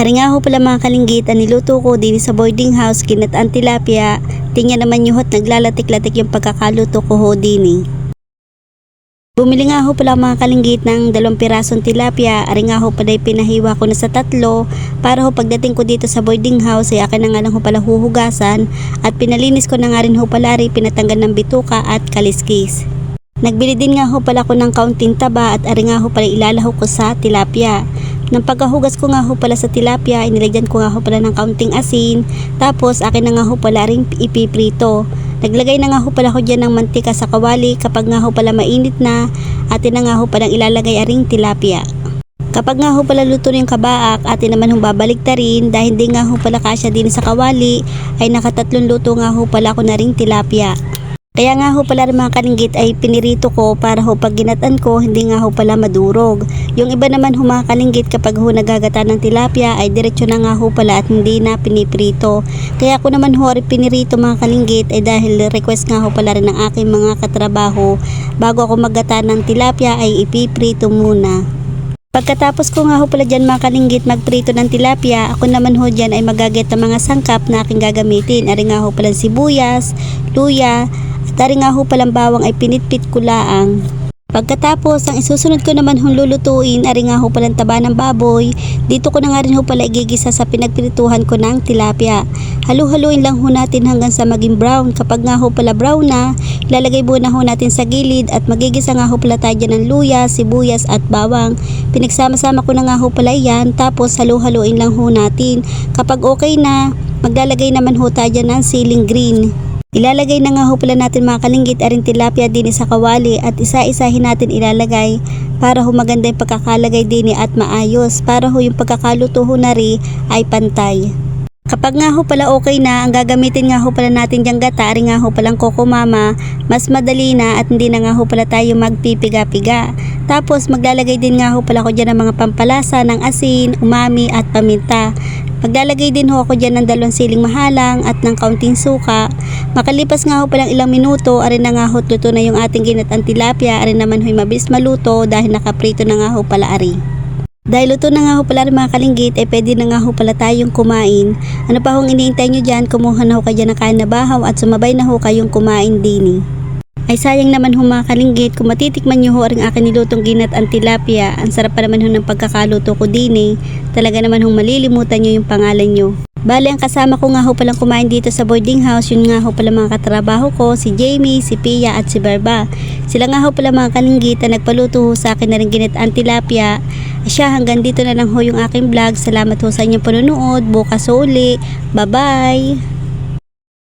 Ari nga ho pala mga kalinggit, ang niluto ko din sa boarding house, kinataan tilapia. Tingnan naman yung hot, naglalatik-latik yung pagkakaluto ko ho din eh. Bumili nga ho pala mga kalinggit ng dalawang pirasong tilapia. Ari nga ho pala pinahiwa ko na sa tatlo para ho pagdating ko dito sa boarding house ay akin na nga lang ho pala huhugasan at pinalinis ko na nga rin ho pala rin pinatanggal ng bituka at kaliskis. Nagbili din nga ho pala ko ng kaunting taba at ari nga ho pala ilalahok ko sa tilapia. Nang pagkahugas ko nga ho pala sa tilapia, inilagyan ko nga ho pala ng kaunting asin. Tapos akin na nga ho pala rin ipiprito. Naglagay na nga ho pala ko dyan ng mantika sa kawali kapag nga ho pala mainit na. Atin na nga ho palang ilalagay aring tilapia. Kapag nga ho pala luto yung kabaak, atin naman hong babalik ta rin dahil hindi nga ho pala kasya din sa kawali ay nakatatlong luto nga ho pala ko na ring tilapia. Kaya nga ho pala mga kalinggit ay pinirito ko para ho pag ginatan ko hindi nga ho pala madurog. Yung iba naman ho mga kalinggit kapag ho nagagata ng tilapia ay diretso na nga ho pala at hindi na piniprito. Kaya ako naman ho rin pinirito mga kalinggit ay dahil request nga ho pala rin ng aking mga katrabaho bago ako maggata ng tilapia ay ipiprito muna. Pagkatapos ko nga ho pala dyan mga kalinggit magprito ng tilapia, ako naman ho dyan ay magaget ng mga sangkap na aking gagamitin. Ari nga ho palang sibuyas, luya, at ari nga ho palang ay pinitpit ko laang. Pagkatapos, ang isusunod ko naman hong lulutuin, ari nga ho palang taba ng baboy, dito ko na nga rin ho pala igigisa sa pinagprituhan ko ng tilapia. Halu-haluin lang ho natin hanggang sa maging brown. Kapag nga ho pala brown na, ilalagay muna ho natin sa gilid at magigisa nga ho pala tayo ng luya, sibuyas at bawang. Pinagsama-sama ko na nga ho pala yan, tapos halu-haluin lang ho natin. Kapag okay na, maglalagay naman ho tayo ng ceiling green. Ilalagay na nga ho pala natin mga kalinggit aring tilapia din sa kawali at isa-isahin natin ilalagay para ho maganda yung pagkakalagay din at maayos para ho yung pagkakaluto ho na rin ay pantay. Kapag nga ho pala okay na, ang gagamitin nga ho pala natin diyang gata, ari nga ho palang koko mama, mas madali na at hindi na nga ho pala tayo magpipiga-piga. Tapos maglalagay din nga ho pala ko dyan ng mga pampalasa ng asin, umami at paminta. Maglalagay din ho ako dyan ng dalawang siling mahalang at ng kaunting suka. Makalipas nga ho palang ilang minuto, ari na nga ho luto na yung ating ginatang tilapia, ari naman ho'y mabilis maluto dahil nakaprito na nga ho pala ari. Dahil luto na nga ho pala rin mga kalinggit, eh pwede na nga ho pala tayong kumain. Ano pa hong iniintay nyo dyan, kumuha na ho kayo ng kain na bahaw at sumabay na ho kayong kumain dini. Ay sayang naman ho mga kalinggit, kung matitikman nyo ho ang aking nilutong ginat ang tilapia, ang sarap pa naman ho ng pagkakaluto ko dini. Talaga naman ho malilimutan nyo yung pangalan nyo. Bale, ang kasama ko nga ho palang kumain dito sa boarding house, yun nga ho pala mga katrabaho ko, si Jamie, si Pia at si Barba. Sila nga ho pala mga kalinggit na nagpaluto ho sa akin na rin ang tilapia. Siya, hanggang dito na lang ho yung aking vlog. Salamat ho sa inyong panunood. Bukas uli. Bye-bye!